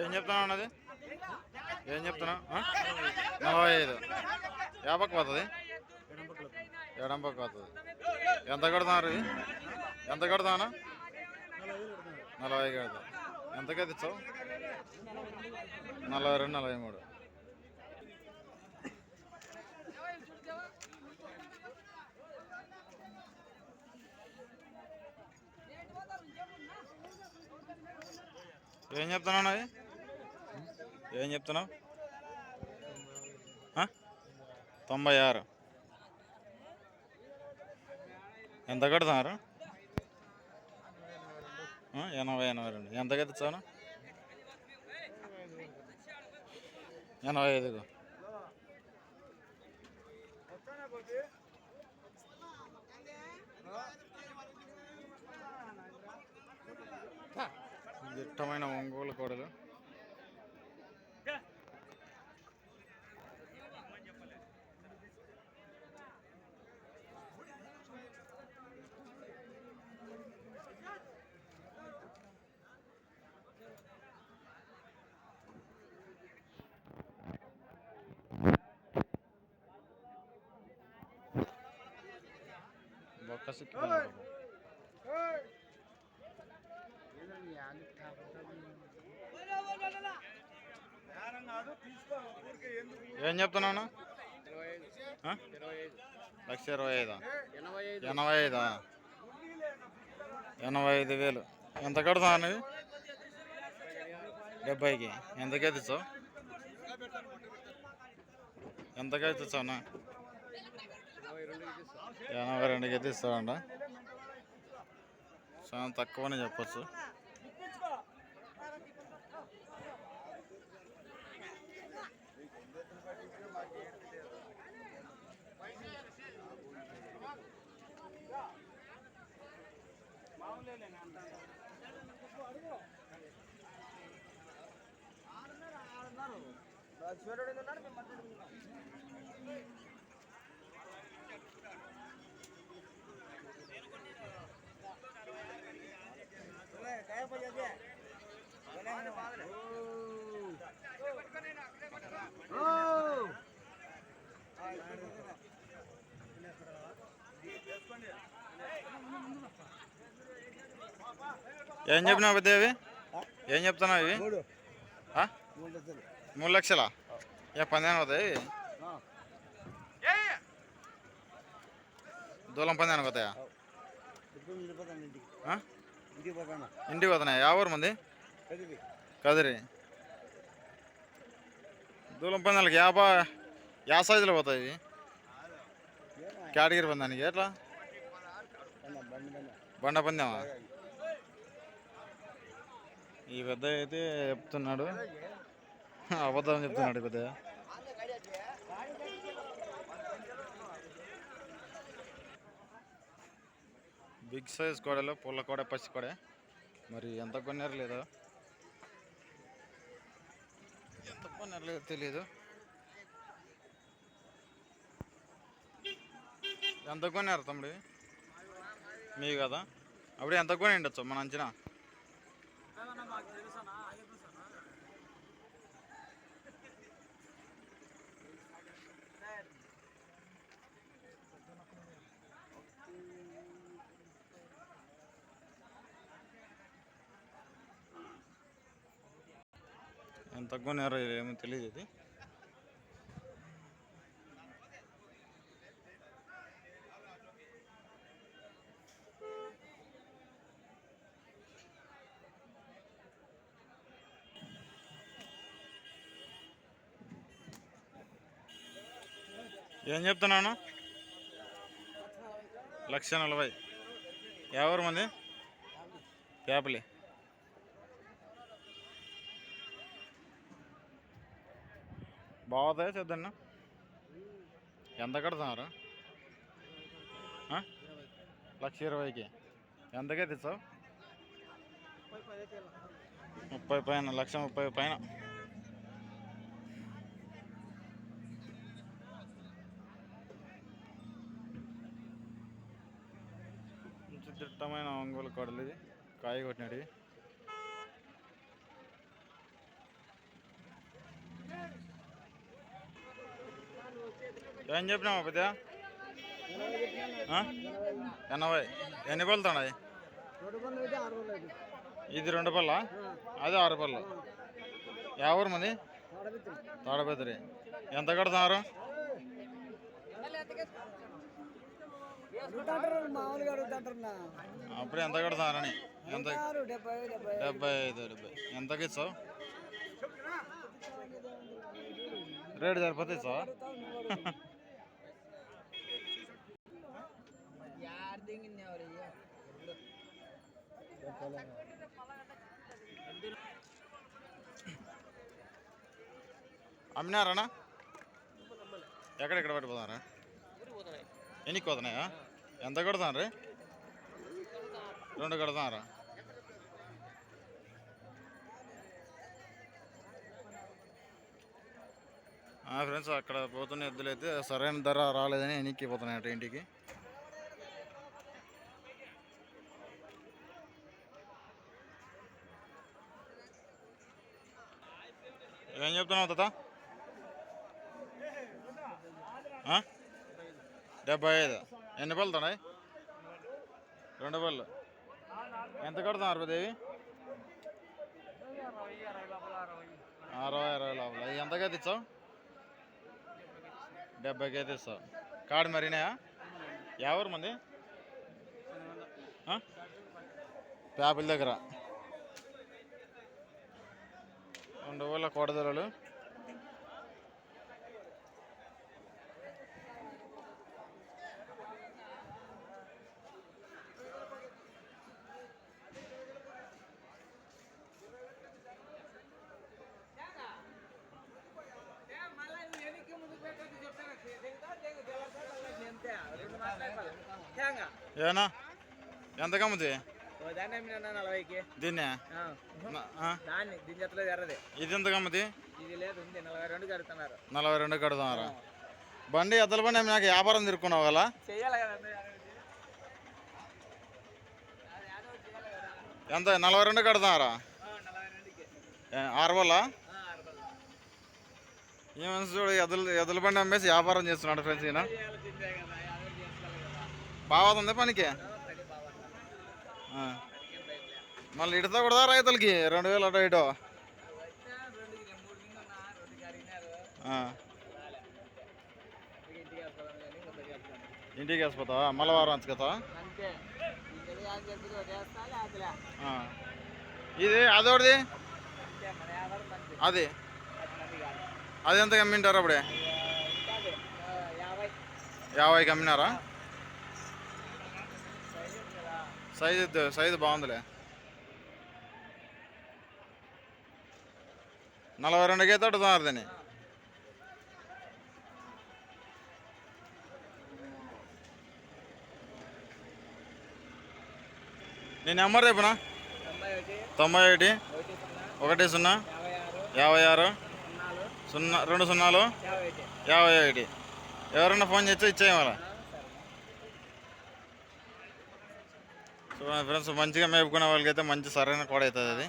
ఏం చెప్తున్నావు అన్నది? ఏం చెప్తున్నావు నలభై ఐదు. యాభై పోతుంది? ఎడం పక్క వస్తుంది ఎంత కడుతున్నారు? ఇవి? ఎంత కడతానా నలభై కడతా ఎంతకైతే ఇచ్చావు నలభై రెండు నలభై మూడు. ఏం చెప్తున్నావు అవి ఏం చెప్తున్నావు? తొంభై ఆరు. ఎంత కడతారు ఎనభై ఎనభై రెండు. ఎంత ఇచ్చాను ఎనభై ఐదుకు. దిట్టమైన ఒంగోలు కూడా బొక్క ఏం చెప్తున్నాను? లక్ష ఇరవై ఐదా? ఎనభై ఐదా? ఎనభై ఐదు వేలు. ఎంత కడతాను అనేది డెబ్బైకి. ఎంతకైతే ఇచ్చావు? ఎంతకైతే ఇచ్చావునా ఎనభై రెండుకి అయితే ఇస్తారంట చాలా తక్కువనే చెప్పచ్చు. ఏం చెప్పినావు పెద్ద ఇవి ఏం చెప్తున్నావు ఇవి? మూడు. లక్షలా. ఏ పందాన్ని పోతాయి ఇవి? దూలం పందానికి పోతాయా? ఇంటికి పోతున్నాయి? యా ఊరు మంది? కదిరి. దూలం పందాలకి యాభై యా సైజులో పోతాయి ఇవి? కేటగిరీ పందానికి ఎట్లా? బండ పందెమా? ఈ పెద్ద అయితే చెప్తున్నాడు. అబద్ధం చెప్తున్నాడు ఈ పెద్ద. బిగ్ సైజ్ కోడలు పుల్ల కోడ పచ్చి కోడ. మరి ఎంత కొన్నారు లేదో? ఎంత కొన్నారు లేదో తెలియదు ఎంత కొన్నారు తమ్ముడు? మీ కదా? అప్పుడు ఎంత కొని ఉండొచ్చు మన అంచనా? ఎంత కొన్నారో ఏమో తెలియదు ఏం చెప్తున్నాను లక్ష నలభై. ఎవరు మంది? పేపలి. బాగుతాయా చేద్దన్న? ఎంత కడుతున్నారు? లక్ష ఇరవైకి. ఎంతకే తెచ్చావు? ముప్పై పైన లక్ష ముప్పై పైన. మంచి దిట్టమైన ఒంగోలు కడలు ఇది. కాయ కొట్టినది ఏం చెప్పినావు పెద్ద? ఎనభై. ఎన్ని పళ్ళు తండాయి ఇది రెండు పళ్ళ? అదే ఆరు పళ్ళు. ఎవరు మంది తాడపత్రి. ఎంత కడతారు మామూలుగా అడుగుతాంటారు అప్పుడు ఎంత కడుతున్నారని ఎంత? డెబ్బై ఐదు డెబ్బై. ఎంతకి ఇస్తావు రేటు సరిపోతే ఇస్తావా అమ్మినారానా ఎక్కడెక్కడ పట్టిపోతారా ఎన్ని కోతున్నాయా ఎంత కడతాను రే రెండు కడుతున్నారా ఫ్రెండ్స్ అక్కడ పోతున్న ఎద్దులు అయితే సరైన ధర రాలేదని ఎన్నికి పోతున్నాయట ఇంటికి. ఏం చెప్తున్నావు తాత? డెబ్బై ఐదు. ఎన్ని పళ్ళు తాడాయి రెండు పళ్ళు ఎంత కడుతున్నారు దేవి? అరవై అరవై లోపల. అవి ఎంతకైతే ఇస్తావు డెబ్బైకి అయితే ఇస్తావు. కాడు మరినాయా ఎవరు మంది? పేపల దగ్గర. రెండు వేల కోడదలలు. ఏనా? ఎంత కమ్ముది దాన్ని ఇది ఎంత కమ్ముది నలభై రెండు కడుతున్నారు. బండి ఎద్దల బండి నాకు వ్యాపారం తిరుక్కున్నావు కదా? ఎంత? నలభై రెండు కడుతున్నారా? నలభై రెండుకి. ఏ, ఆరు వల్ల ఆరు పళ్ళు. ఈ మనిషి చూడు ఎద్దులు ఎద్దుల బండి అమ్మేసి వ్యాపారం చేస్తున్నాడు ఫ్రెండ్స్ ఈయన చేయాలి తింటే కదా యాభై చేసుకోవాలి కదా ఉంది పనికి మళ్ళీ ఇడతా కూడా రైతులకి? రెండు వేలు అటు ఇటు. ఇంటికి వేసిపోతావా మలవారం అంచుకోతావా ఇది అదోడిది అది. అది ఎంత కమ్మింటారు అప్పుడే? యాభై. యాభైకి అమ్మినారా సైజు ఉంది కదా సైజు సైజు బాగుందిలే. నలభై రెండుకి అయితే అడుగుతున్నారు దీన్ని. నీ నెంబర్ రేపునా తొంభై ఒకటి ఒకటి సున్నా యాభై ఆరు సున్నా రెండు సున్నాలు యాభై ఒకటి. ఎవరన్నా ఫోన్ చేస్తే ఇచ్చేయమరా? సో ఫ్రెండ్స్ మంచిగా మేపుకునే వాళ్ళకైతే మంచి సరైన కోడ అవుతుంది అది.